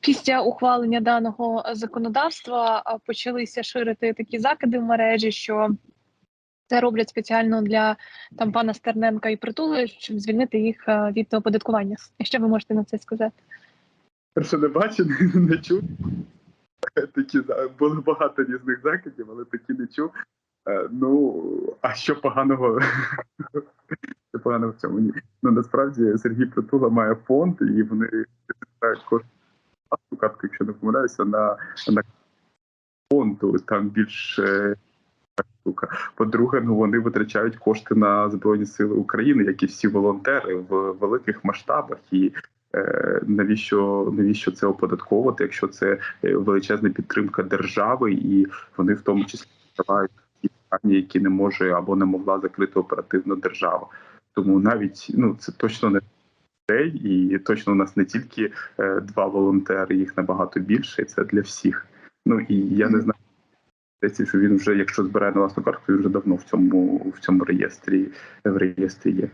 після ухвалення даного законодавства почалися ширити такі закиди в мережі, що це роблять спеціально для там пана Стерненка і притули, щоб звільнити їх від оподаткування. Що ви можете на це сказати? Перше не бачив, не, чув. Такі було багато різних закидів, але такі не чув. Е, Ну, а що поганого? Що поганого в цьому? Ні. Ну насправді Сергій Притула має фонд, і вони кошти картку, якщо не помиляюся, на, на фонду. Там більше. По-друге, ну вони витрачають кошти на Збройні Сили України, як і всі волонтери в великих масштабах. І е, навіщо навіщо це оподатковувати, якщо це е, величезна підтримка держави, і вони в тому числі закривають ті питання, які не може або не могла закрити оперативно держава. Тому навіть ну це точно не людей, і точно у нас не тільки е, два волонтери, їх набагато більше, і це для всіх. Ну і я не знаю. Здається, що він вже, якщо збирає на власну картку, він вже давно в цьому в цьому реєстрі в реєстрі є.